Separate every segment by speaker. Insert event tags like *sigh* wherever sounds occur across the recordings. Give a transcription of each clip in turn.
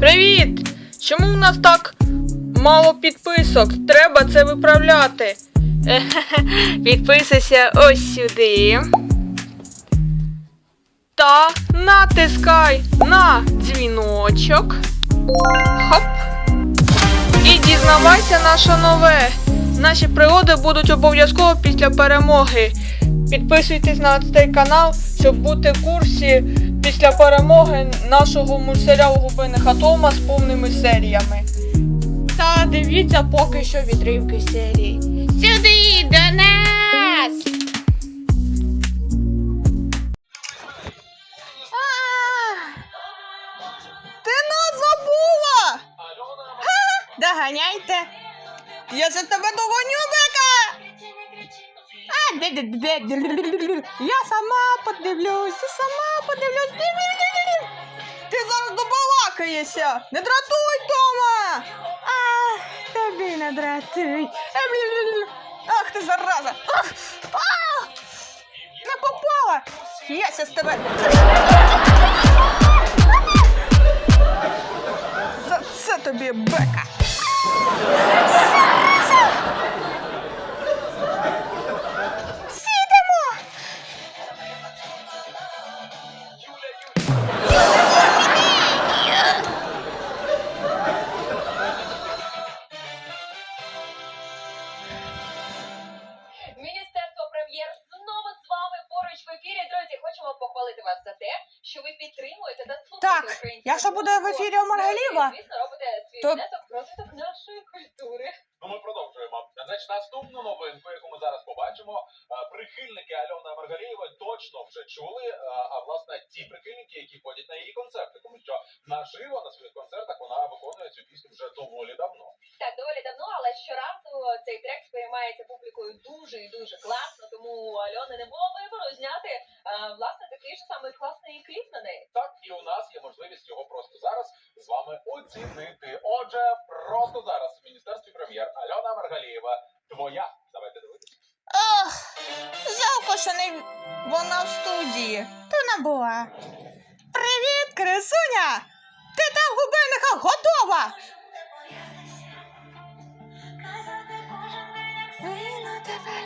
Speaker 1: Привіт! Чому в нас так мало підписок? Треба це виправляти. *laughs* Підписуйся ось сюди. Та натискай на дзвіночок. Хоп. І дізнавайся наше нове. Наші пригоди будуть обов'язково після перемоги. Підписуйтесь на цей канал, щоб бути в курсі після перемоги нашого мультсеріалу Губиних Атома з повними серіями. Та дивіться поки що відривки серії. Сюди до нас! Ти нас забула! Доганяйте! Я за тебе догоню, Бека! А, де, де, де, де. Я сама подивлюсь, я сама подивлюсь. Бі, бі, бі, бі. Ти зараз добалакаєшся! Не дратуй, Тома! Ах, тобі не дратуй. Ах ти зараза! Ах! Не попала! Я щас тебе. За це тобі бека. Сідемо!
Speaker 2: Ви підтримуєте та слухаєте
Speaker 1: Так,
Speaker 2: українську
Speaker 1: якщо буде в ефірі Омаргаліва,
Speaker 2: Ну, і, Звісно, робите свій
Speaker 1: то-
Speaker 2: внесок в розвиток нашої культури.
Speaker 3: Ну, ми продовжуємо. Значить, наступну новинку, яку ми зараз побачимо, е, прихильники Альони Маргалієвої точно вже чули. е, А власне ті прихильники, які ходять на її концерти, тому що наживо на своїх концертах вона виконує цю пісню вже доволі давно.
Speaker 2: Так, доволі давно, але щоразу цей трек сприймається публікою дуже і дуже класно, тому у Альони не було вибору зняти е, власне такий ж самий класний кліп на неї.
Speaker 3: Так, і у нас є можливість його просто зараз з вами оцінити. Отже, просто зараз в міністерстві прем'єр Альона Маргалієва. Твоя. Давайте дивитися.
Speaker 1: Ох, жалко, що не вона в студії. Ти не була. Привіт, красуня! Ти там губерника готова! Вина тебе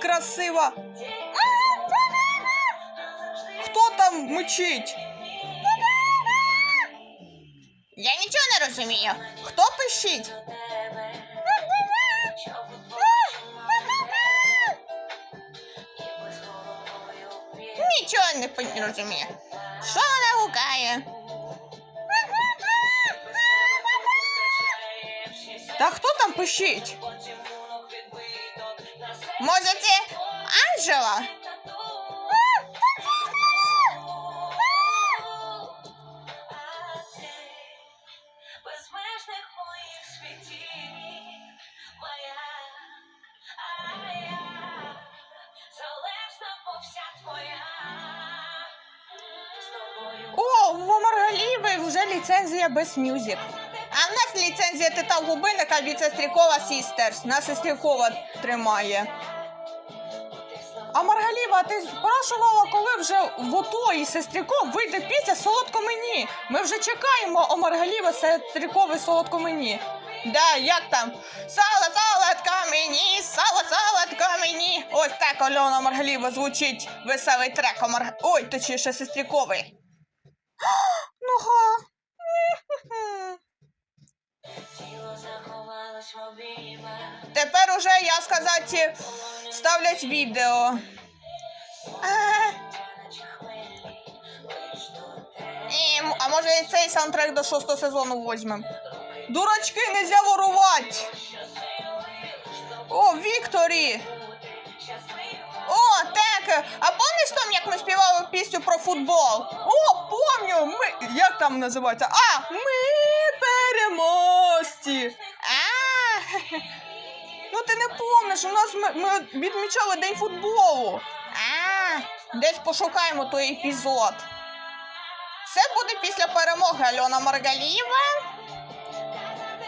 Speaker 1: і красива. Хто там мучить? Я нічого не розумію. Хто пишіть? Нічого не пон- розумію. Що вона гукає? Та хто там пишіть? Може це Анжела? О, в вже ліцензія без мюзик. А в нас ліцензія Тита Губинника від Сестрікова Сістерс. Нас Сестрікова тримає. А Маргаліва, ти спрашувала, коли вже в ОТО і Сестріков вийде після солодко мені. Ми вже чекаємо о Маргаліва Сестрікове солодко мені. Да, як там? Сало, солодко мені, сало, солодко мені. Ось так Альона Маргаліва звучить веселий трек. Омар... Ой, точніше,
Speaker 4: тіло заховалось в обіймах.
Speaker 1: Тепер уже, я сказати, ставлять відео. Е,
Speaker 4: Наче хвилі, лиш до тебе.
Speaker 1: і а може і цей саундтрек до шостого сезону візьмем. Дурачки, нельзя ворувати. О, Вікторі! О, так. А пам'ятаєш там, як ми співали пісню про футбол? О, помню! Ми. Як там називається? А, ми переможці. Ну ти не помниш, у нас ми, ми відмічали день футболу. А, десь пошукаємо той епізод. Це буде після перемоги Альона Маргалієва.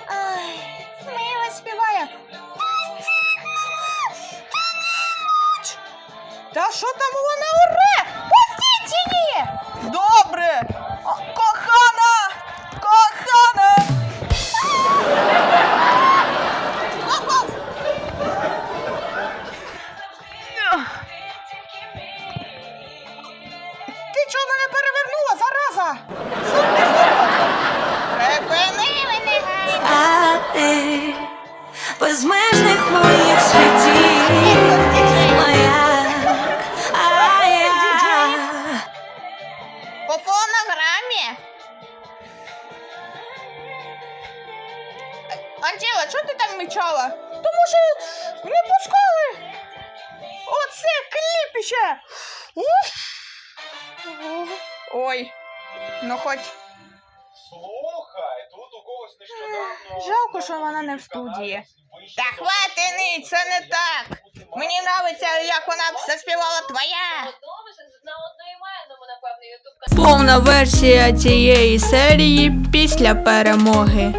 Speaker 1: Ай, мило співає. Та що там вона оре? Пустіть її! Добре! ти
Speaker 5: безмежних моїх світів, моя, а я
Speaker 1: По фонограмі. Анжела, чого ти там мечала? Тому що не пускали. Оце кліпіще. Уф. Ой. Ну хоч. Жалко, що вона не в студії. Та хватини, це не так. Мені подобається, як вона заспівала твоя.
Speaker 6: Повна версія цієї серії після перемоги.